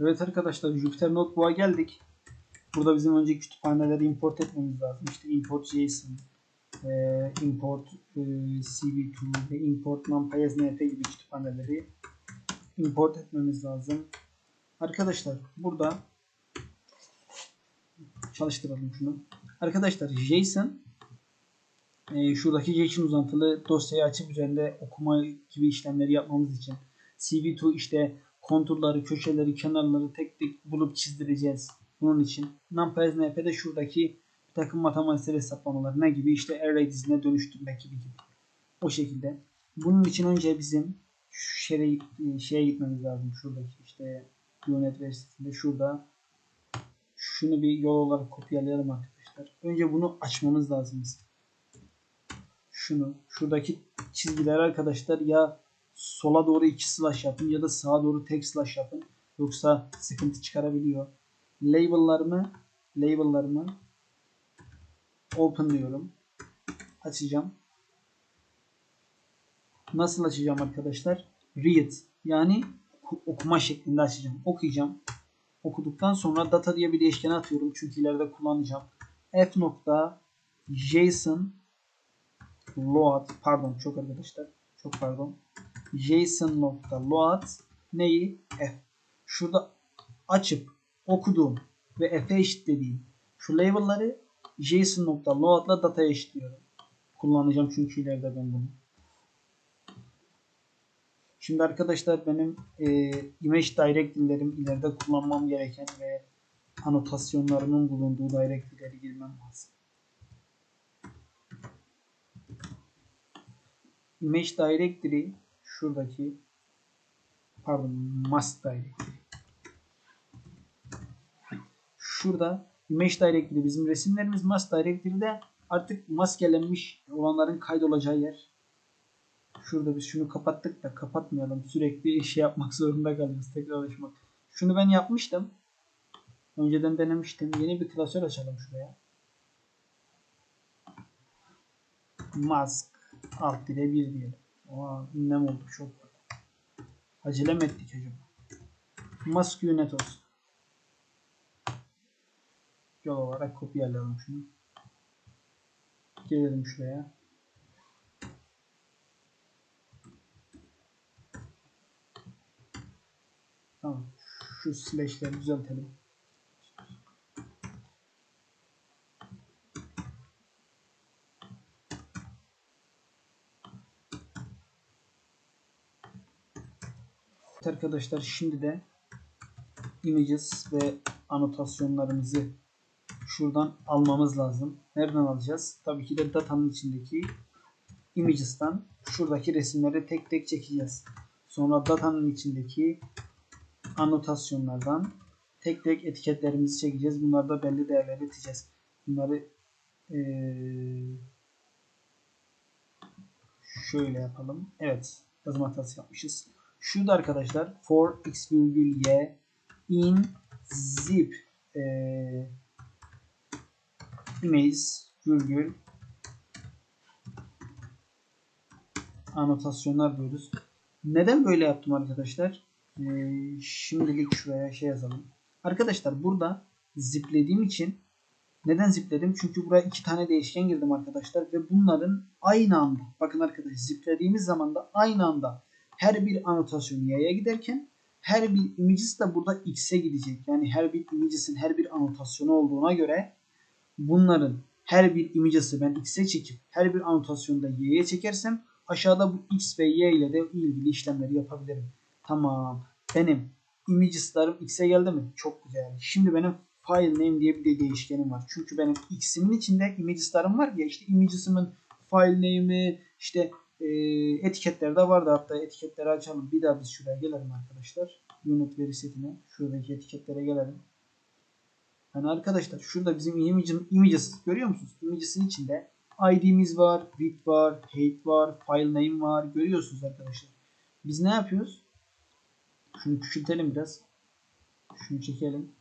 Evet arkadaşlar Jupyter Notebook'a geldik. Burada bizim önce kütüphaneleri import etmemiz lazım. İşte import JSON, e, import e, CV2 ve import numpy.np gibi kütüphaneleri import etmemiz lazım. Arkadaşlar burada çalıştıralım şunu. Arkadaşlar JSON e, şuradaki JSON uzantılı dosyayı açıp üzerinde okuma gibi işlemleri yapmamız için CV2 işte konturları, köşeleri, kenarları tek tek bulup çizdireceğiz. Bunun için NumPy.np'de şuradaki bir takım matematiksel hesaplamalar ne gibi işte array dizine dönüştürmek gibi gibi. O şekilde. Bunun için önce bizim şu şeye, gitmemiz lazım. Şuradaki işte web sitesinde şurada şunu bir yol olarak kopyalayalım arkadaşlar. Önce bunu açmamız lazım. Şunu şuradaki çizgiler arkadaşlar ya sola doğru iki slash yapın ya da sağa doğru tek slash yapın. Yoksa sıkıntı çıkarabiliyor. Label'larımı label'larımı open diyorum. Açacağım. Nasıl açacağım arkadaşlar? Read yani okuma şeklinde açacağım. Okuyacağım. Okuduktan sonra data diye bir değişkene atıyorum. Çünkü ileride kullanacağım. f nokta JSON load pardon çok arkadaşlar. Çok pardon. JSON nokta load neyi? F. Şurada açıp okuduğum ve F'e eşitlediğim şu label'ları JSON.load'la dataya eşitliyorum. Kullanacağım çünkü ileride ben bunu. Şimdi arkadaşlar benim e, image directory'lerim ileride kullanmam gereken ve anotasyonlarımın bulunduğu directory'leri girmem lazım. Image directory şuradaki pardon mask directory şurada image directory bizim resimlerimiz mask directory'de artık maskelenmiş olanların kaydolacağı yer. Şurada biz şunu kapattık da kapatmayalım. Sürekli şey yapmak zorunda kalıyoruz. Tekrar alışmak. Şunu ben yapmıştım. Önceden denemiştim. Yeni bir klasör açalım şuraya. Mask alt dire bir diyelim. Oha ünlem oldu çok. Acele mi ettik acaba? Mask unit olsun. Yol olarak kopyalayalım şunu. Gelelim şuraya. Tamam. Şu slash'leri düzeltelim. Evet arkadaşlar şimdi de images ve anotasyonlarımızı şuradan almamız lazım. Nereden alacağız? Tabii ki de datanın içindeki images'tan şuradaki resimleri tek tek çekeceğiz. Sonra datanın içindeki anotasyonlardan tek tek etiketlerimizi çekeceğiz. Bunlarda belli değerleri iteceğiz. Bunları ee, şöyle yapalım. Evet. Yazım hatası yapmışız. Şurada arkadaşlar for x virgül y in zip ee, image virgül anotasyonlar diyoruz. Neden böyle yaptım arkadaşlar? Ee, şimdilik şuraya şey yazalım. Arkadaşlar burada ziplediğim için neden zipledim? Çünkü buraya iki tane değişken girdim arkadaşlar ve bunların aynı anda bakın arkadaşlar ziplediğimiz zaman da aynı anda her bir anotasyon y'ye giderken her bir images de burada x'e gidecek. Yani her bir images'in her bir anotasyonu olduğuna göre bunların her bir images'ı ben x'e çekip her bir anotasyonu da y'ye çekersem aşağıda bu x ve y ile de ilgili işlemleri yapabilirim. Tamam. Benim images'larım x'e geldi mi? Çok güzel. Şimdi benim file name diye bir de değişkenim var. Çünkü benim x'imin içinde images'larım var ya işte images'imin file name'i işte e, etiketler de vardı. Hatta etiketleri açalım. Bir daha biz şuraya gelelim arkadaşlar. Unit veri setine. Şuradaki etiketlere gelelim. Yani arkadaşlar şurada bizim images görüyor musunuz? Images'in içinde ID'miz var, width var, height var, file name var. Görüyorsunuz arkadaşlar. Biz ne yapıyoruz? Şunu küçültelim biraz. Şunu çekelim.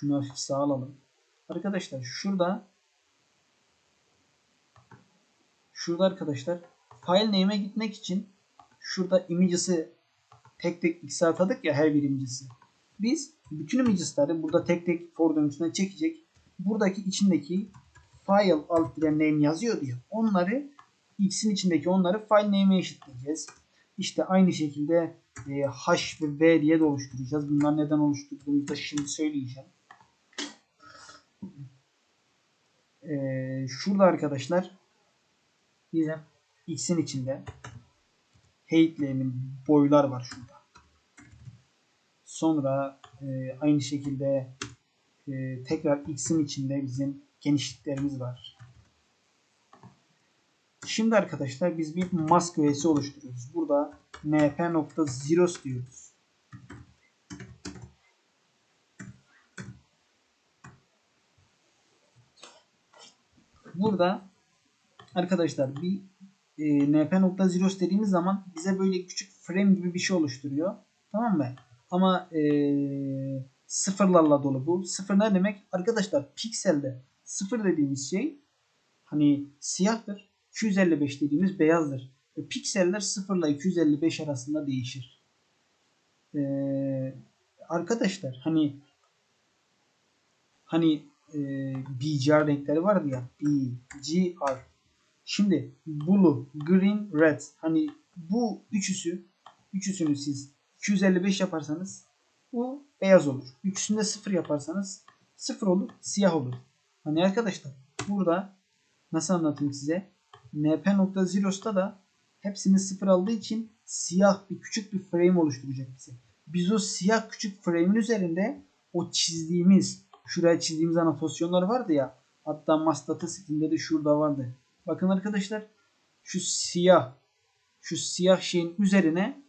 Şunu hafif sağa alalım. Arkadaşlar şurada şurada arkadaşlar file name'e gitmek için şurada images'i tek tek x'e atadık ya her bir images'i. Biz bütün images'ları burada tek tek for döngüsüne çekecek. Buradaki içindeki file alt dire name yazıyor diye onları x'in içindeki onları file name'e eşitleyeceğiz. İşte aynı şekilde e, h ve v diye de oluşturacağız. Bunlar neden oluşturduğumuzu da şimdi söyleyeceğim. E, şurada arkadaşlar bizim x'in içinde Hate'lerin boylar var şurada. Sonra e, aynı şekilde e, tekrar x'in içinde bizim genişliklerimiz var. Şimdi arkadaşlar biz bir mask öğesi oluşturuyoruz. Burada np.zeros diyoruz. Burada arkadaşlar bir e, np.zeros dediğimiz zaman bize böyle küçük frame gibi bir şey oluşturuyor. Tamam mı? Ama e, sıfırlarla dolu bu. Sıfır ne demek? Arkadaşlar pikselde sıfır dediğimiz şey hani siyahtır. 255 dediğimiz beyazdır. Ve pikseller 0 ile 255 arasında değişir. Ee, arkadaşlar hani hani e, BGR renkleri vardı ya BGR Şimdi blue, green, red. Hani bu üçüsü, üçüsünü siz 255 yaparsanız bu beyaz olur. Üçüsünde sıfır yaparsanız sıfır olur, siyah olur. Hani arkadaşlar burada nasıl anlatayım size? np.zero'sta da hepsini sıfır aldığı için siyah bir küçük bir frame oluşturacak bize. Biz o siyah küçük frame'in üzerinde o çizdiğimiz, şuraya çizdiğimiz anotasyonlar vardı ya. Hatta Mastata setinde de şurada vardı. Bakın arkadaşlar şu siyah şu siyah şeyin üzerine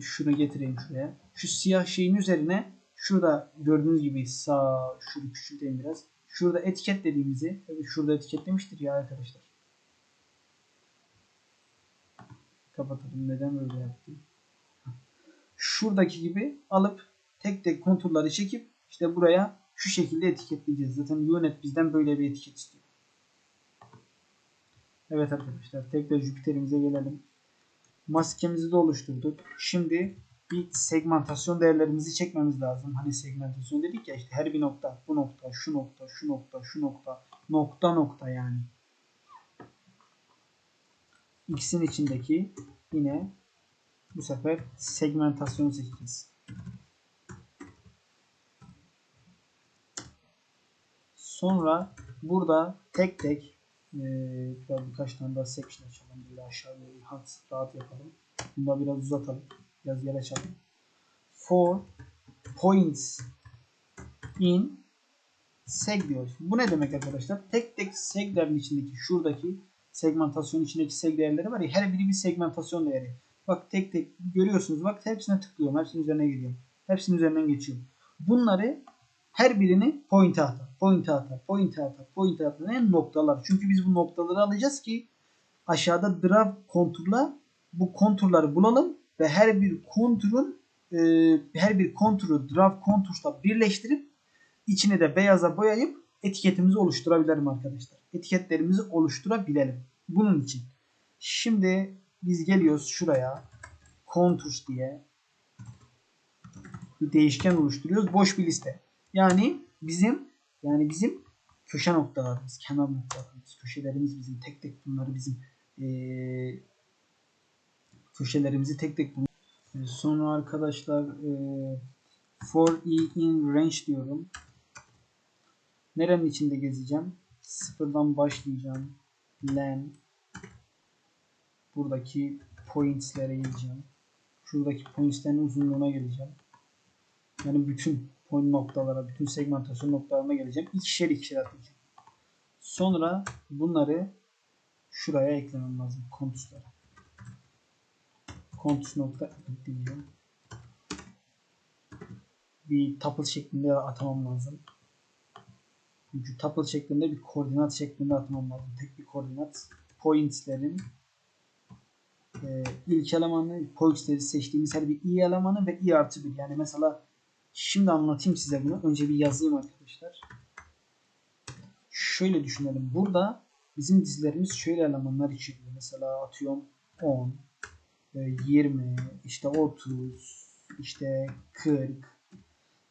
şunu getireyim şuraya. Şu siyah şeyin üzerine şurada gördüğünüz gibi sağ şunu küçülteyim biraz. Şurada etiket dediğimizi tabii şurada etiketlemiştir ya arkadaşlar. Kapatalım. Neden böyle yaptım? Şuradaki gibi alıp tek tek konturları çekip işte buraya şu şekilde etiketleyeceğiz. Zaten Unet bizden böyle bir etiket istiyor. Evet arkadaşlar tekrar Jüpiter'imize gelelim. Maskemizi de oluşturduk. Şimdi bir segmentasyon değerlerimizi çekmemiz lazım. Hani segmentasyon dedik ya işte her bir nokta, bu nokta, şu nokta, şu nokta, şu nokta, nokta nokta yani. X'in içindeki yine bu sefer segmentasyon seçeceğiz. Sonra burada tek tek e, birkaç tane daha section açalım. Böyle aşağıya rahat yapalım. Bunu da biraz uzatalım. Biraz yer açalım. For points in seg diyoruz. Bu ne demek arkadaşlar? Tek tek seglerin içindeki şuradaki segmentasyon içindeki seg değerleri var ya her biri bir segmentasyon değeri. Bak tek tek görüyorsunuz. Bak hepsine tıklıyorum. Hepsinin üzerine geliyorum. Hepsinin üzerinden geçiyorum. Bunları her birini point atar, point atar, point atar, point atar. En noktalar. Çünkü biz bu noktaları alacağız ki aşağıda draft konturla bu konturları bulalım ve her bir konturun e, her bir konturu draft konturla birleştirip içine de beyaza boyayıp etiketimizi oluşturabilirim arkadaşlar. Etiketlerimizi oluşturabilelim. Bunun için. Şimdi biz geliyoruz şuraya. Contours diye bir değişken oluşturuyoruz. Boş bir liste. Yani bizim yani bizim köşe noktalarımız, kenar noktalarımız, köşelerimiz bizim tek tek bunları bizim ee, köşelerimizi tek tek buluyoruz. Sonra arkadaşlar e, for e in range diyorum. Nerenin içinde gezeceğim? Sıfırdan başlayacağım. Len buradaki points'lere geleceğim. Şuradaki points'lerin uzunluğuna geleceğim. Yani bütün point noktalara, bütün segmentasyon noktalarına geleceğim. İkişer ikişer atacağım. Sonra bunları şuraya eklemem lazım. Kontuslara. Kontus nokta diyeceğim. Bir tuple şeklinde atamam lazım. Çünkü tuple şeklinde bir koordinat şeklinde atmam lazım. Tek bir koordinat. Points'lerin e, ilk elemanı, points'leri seçtiğimiz her bir i elemanı ve i artı bir. Yani mesela Şimdi anlatayım size bunu. Önce bir yazayım arkadaşlar. Şöyle düşünelim. Burada bizim dizilerimiz şöyle elemanlar içeriyor. Mesela atıyorum 10, 20, e, işte 30, işte 40,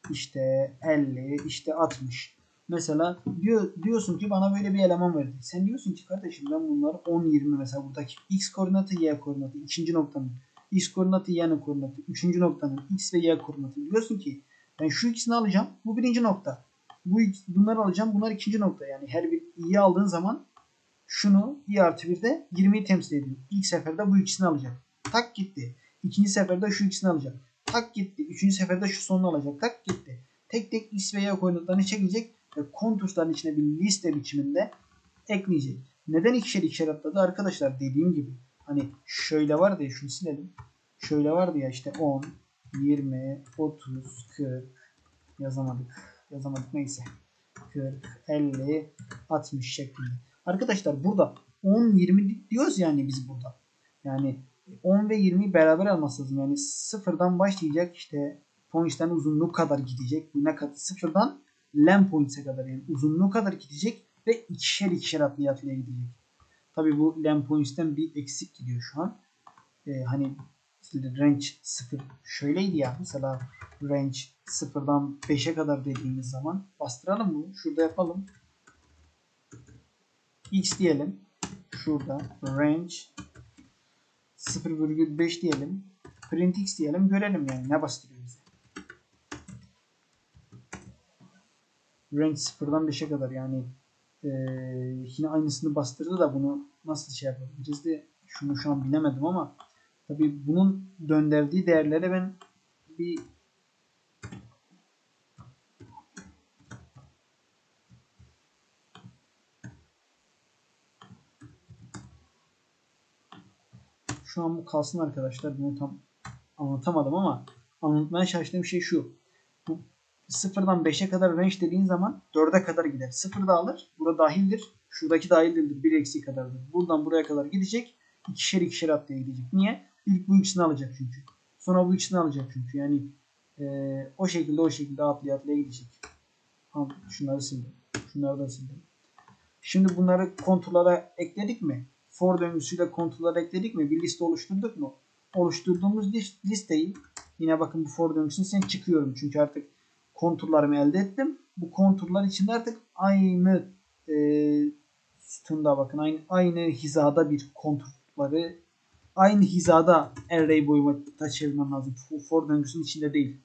işte 50, işte 60. Mesela diyor, diyorsun ki bana böyle bir eleman verdi. Sen diyorsun ki kardeşim ben bunları 10, 20 mesela buradaki x koordinatı, y koordinatı, ikinci noktanın x koordinatı, y koordinatı, üçüncü noktanın x ve y koordinatı. Diyorsun ki ben şu ikisini alacağım. Bu birinci nokta. Bu bunları alacağım. Bunlar ikinci nokta. Yani her bir i'yi aldığın zaman şunu i artı 1'de 20'yi temsil ediyor. İlk seferde bu ikisini alacak. Tak gitti. İkinci seferde şu ikisini alacak. Tak gitti. Üçüncü seferde şu sonunu alacak. Tak gitti. Tek tek x ve koordinatlarını çekecek ve kontursların içine bir liste biçiminde ekleyecek. Neden ikişer ikişer atladı? Arkadaşlar dediğim gibi hani şöyle vardı ya şunu silelim. Şöyle vardı ya işte 10, 20, 30, 40 yazamadık. Yazamadık neyse. 40, 50, 60 şeklinde. Arkadaşlar burada 10, 20 diyoruz yani biz burada. Yani 10 ve 20'yi beraber alması lazım. Yani sıfırdan başlayacak işte points'ten uzunluğu kadar gidecek. Bu ne kadar? Sıfırdan len points'e kadar yani uzunluğu kadar gidecek ve ikişer ikişer atlaya atlaya gidecek. Tabi bu len points'ten bir eksik gidiyor şu an. Ee, hani range 0 şöyleydi ya mesela range 0'dan 5'e kadar dediğimiz zaman bastıralım mı? Şurada yapalım. X diyelim. Şurada range 0,5 diyelim. Print X diyelim. Görelim yani ne bastırıyor bize. Range 0'dan 5'e kadar yani ee, yine aynısını bastırdı da bunu nasıl şey yapabiliriz de şunu şu an bilemedim ama tabi bunun döndürdüğü değerlere ben bir Şu an bu kalsın arkadaşlar. Bunu tam anlatamadım ama anlatmaya çalıştığım şey şu. Bu sıfırdan 5'e kadar range dediğin zaman 4'e kadar gider. 0 da alır. Burada dahildir. Şuradaki dahil değildir. 1 eksi kadardır. Buradan buraya kadar gidecek. İkişer ikişer atlaya gidecek. Niye? İlk bu ikisini alacak çünkü. Sonra bu ikisini alacak çünkü. Yani e, o şekilde o şekilde atlaya atlaya gidecek. Tamam, şunları sildim. Şunları da sildim. Şimdi bunları konturlara ekledik mi? for döngüsüyle kontrolör ekledik mi? Bir liste oluşturduk mu? Oluşturduğumuz listeyi yine bakın bu for döngüsünü sen çıkıyorum. Çünkü artık konturlarımı elde ettim. Bu konturlar içinde artık aynı e, sütunda bakın aynı, aynı hizada bir konturları aynı hizada array boyuma çevirmem lazım. For döngüsünün içinde değil.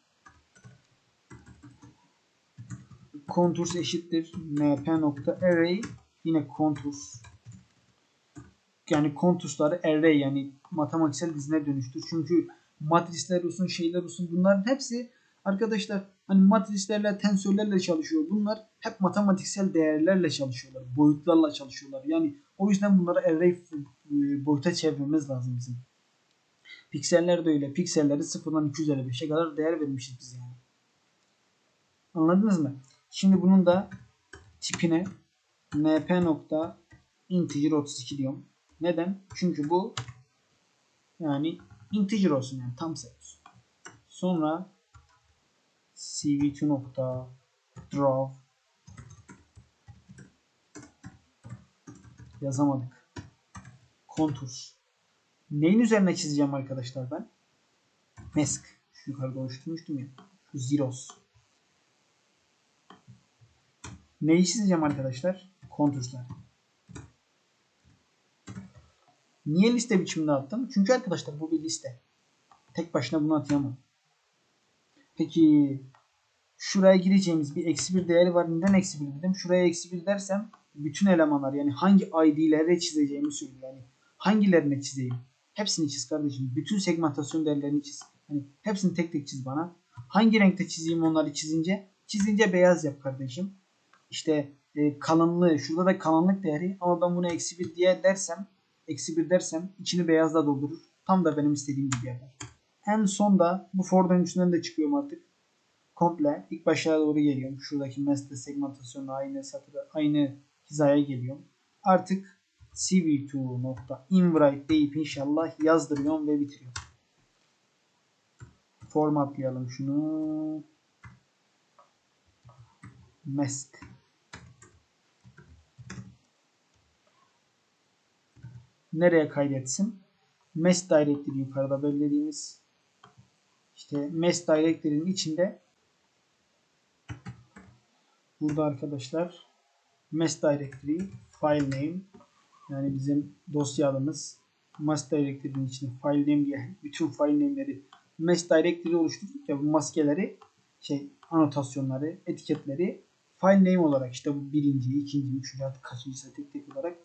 Contours eşittir mp.array yine contours yani kontusları array yani matematiksel dizine dönüştür. Çünkü matrisler olsun şeyler olsun bunların hepsi arkadaşlar hani matrislerle tensörlerle çalışıyor. Bunlar hep matematiksel değerlerle çalışıyorlar. Boyutlarla çalışıyorlar. Yani o yüzden bunları array boyuta çevirmemiz lazım bizim. Pikseller de öyle. Pikselleri sıfırdan 255'e kadar değer vermişiz biz yani. Anladınız mı? Şimdi bunun da tipine np.integer 32 diyorum. Neden? Çünkü bu yani integer olsun yani tam sayı olsun. Sonra cv2 nokta draw yazamadık. Contours. Neyin üzerine çizeceğim arkadaşlar ben? Mask. Şu yukarıda oluşturmuştum ya. Şu zeros. Neyi çizeceğim arkadaşlar? Kontürsler. Niye liste biçiminde attım? Çünkü arkadaşlar bu bir liste. Tek başına bunu atayamam. Peki şuraya gireceğimiz bir eksi bir değeri var. Neden eksi bir dedim? Şuraya eksi bir dersem bütün elemanlar yani hangi ID'lere çizeceğimi söylüyor. Yani hangilerine çizeyim? Hepsini çiz kardeşim. Bütün segmentasyon değerlerini çiz. Hani hepsini tek tek çiz bana. Hangi renkte çizeyim onları çizince? Çizince beyaz yap kardeşim. İşte e, kalınlığı. Şurada da kalınlık değeri. Ama ben bunu eksi bir diye dersem eksi 1 dersem içini beyazla doldurur. Tam da benim istediğim gibi yapar. En son da bu for döngüsünden de çıkıyorum artık. Komple ilk başa doğru geliyorum. Şuradaki mesle segmentasyonla aynı satıra, aynı hizaya geliyorum. Artık cv2.invite deyip inşallah yazdırıyorum ve bitiriyorum. Formatlayalım şunu. Mask. nereye kaydetsin? Mes directory yukarıda belirlediğimiz işte Mes Directory'nin içinde burada arkadaşlar Mes Directory file name yani bizim dosya adımız Mes Directory'nin içinde file name diye bütün file name'leri Mes Directory oluşturduk ya bu maskeleri şey anotasyonları, etiketleri file name olarak işte bu birinci, ikinci, üçüncü artık kaçıncısı tek tek olarak.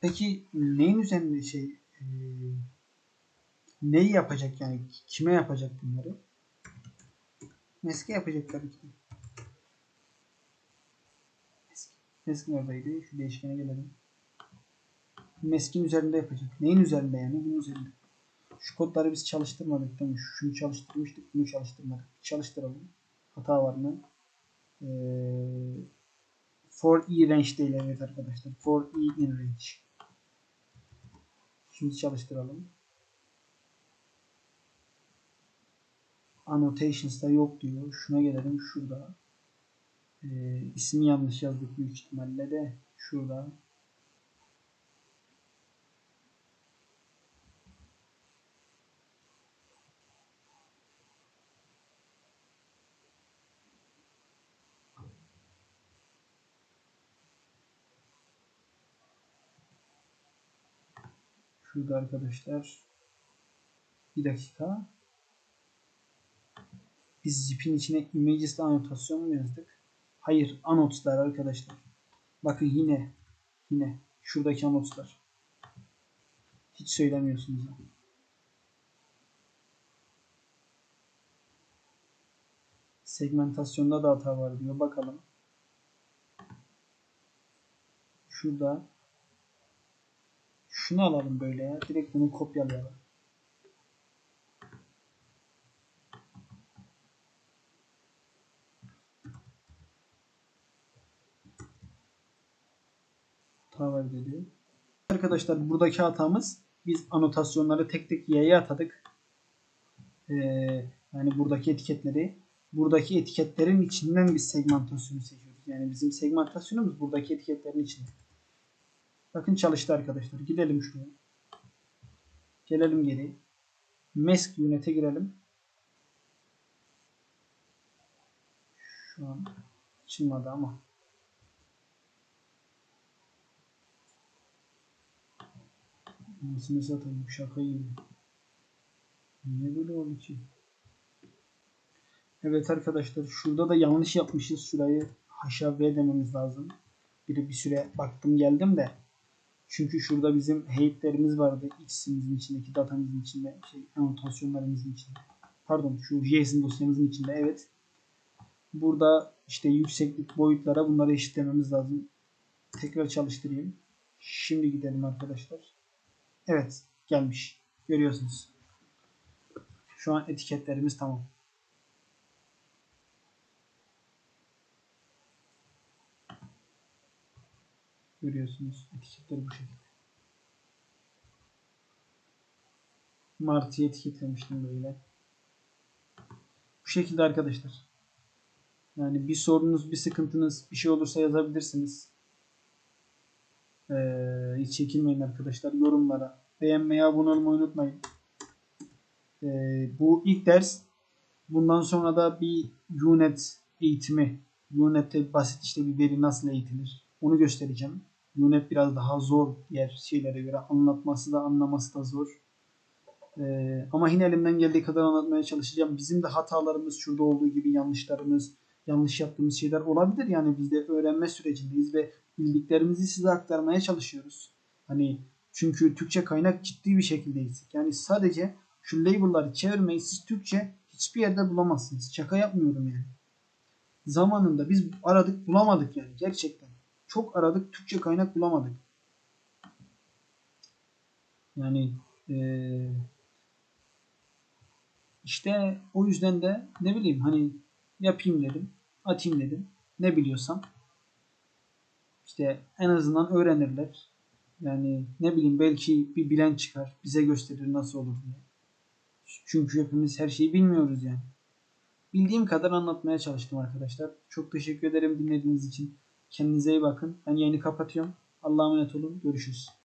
Peki neyin üzerinde şey e, neyi yapacak yani kime yapacak bunları? Meske yapacak tabii ki. Mesk neredeydi? Şu değişkene gelelim. Meskin üzerinde yapacak. Neyin üzerinde yani? Bunun üzerinde. Şu kodları biz çalıştırmadık değil mi? Şunu çalıştırmıştık, bunu çalıştırmadık. Çalıştıralım. Hata var mı? Ee, for e range değil evet arkadaşlar. For e in range. Şimdi çalıştıralım. Annotations'da yok diyor. Şuna gelelim. Şurada. Ee, ismi yanlış yazdık büyük ihtimalle de. Şurada. Şurada arkadaşlar. Bir dakika. Biz zip'in içine images'le anotasyon mu yazdık? Hayır. Anotslar arkadaşlar. Bakın yine yine şuradaki anotslar. Hiç söylemiyorsunuz. Segmentasyonda da hata var diyor. Bakalım. Şurada şunu alalım böyle ya. Direkt bunu kopyalayalım. Var dedi. Arkadaşlar buradaki hatamız biz anotasyonları tek tek y'ye atadık. Ee, yani buradaki etiketleri buradaki etiketlerin içinden biz segmentasyonu seçiyoruz. Yani bizim segmentasyonumuz buradaki etiketlerin içinde. Bakın çalıştı arkadaşlar. Gidelim şuraya. Gelelim geri. Mask Unit'e girelim. Şu an açılmadı ama. Nasıl satayım şaka gibi. Niye böyle oldu ki? Evet arkadaşlar şurada da yanlış yapmışız. Şurayı haşa v dememiz lazım. Bir bir süre baktım geldim de çünkü şurada bizim heyetlerimiz vardı. X'imizin içindeki datamızın içinde, şey, anotasyonlarımızın içinde. Pardon şu JSON dosyamızın içinde evet. Burada işte yükseklik boyutlara bunları eşitlememiz lazım. Tekrar çalıştırayım. Şimdi gidelim arkadaşlar. Evet gelmiş. Görüyorsunuz. Şu an etiketlerimiz tamam. Görüyorsunuz. Etiketleri bu şekilde. Martı'yı etiketlemiştim böyle. Bu şekilde arkadaşlar. Yani bir sorunuz, bir sıkıntınız, bir şey olursa yazabilirsiniz. Ee, hiç çekinmeyin arkadaşlar. Yorumlara. Beğenmeyi, abone olmayı unutmayın. Ee, bu ilk ders. Bundan sonra da bir UNET eğitimi. UNET'te basit işte bir veri nasıl eğitilir. Onu göstereceğim. UNET biraz daha zor diğer şeylere göre. Anlatması da anlaması da zor. Ee, ama yine elimden geldiği kadar anlatmaya çalışacağım. Bizim de hatalarımız şurada olduğu gibi yanlışlarımız, yanlış yaptığımız şeyler olabilir. Yani biz de öğrenme sürecindeyiz ve bildiklerimizi size aktarmaya çalışıyoruz. Hani çünkü Türkçe kaynak ciddi bir şekilde eksik. Yani sadece şu label'ları çevirmeyi siz Türkçe hiçbir yerde bulamazsınız. Şaka yapmıyorum yani. Zamanında biz aradık bulamadık yani gerçekten. Çok aradık Türkçe kaynak bulamadık. Yani ee, işte o yüzden de ne bileyim hani yapayım dedim. Atayım dedim. Ne biliyorsam. İşte en azından öğrenirler. Yani ne bileyim belki bir bilen çıkar. Bize gösterir nasıl olur diye. Çünkü hepimiz her şeyi bilmiyoruz yani. Bildiğim kadar anlatmaya çalıştım arkadaşlar. Çok teşekkür ederim dinlediğiniz için. Kendinize iyi bakın. Ben yayını kapatıyorum. Allah'a emanet olun. Görüşürüz.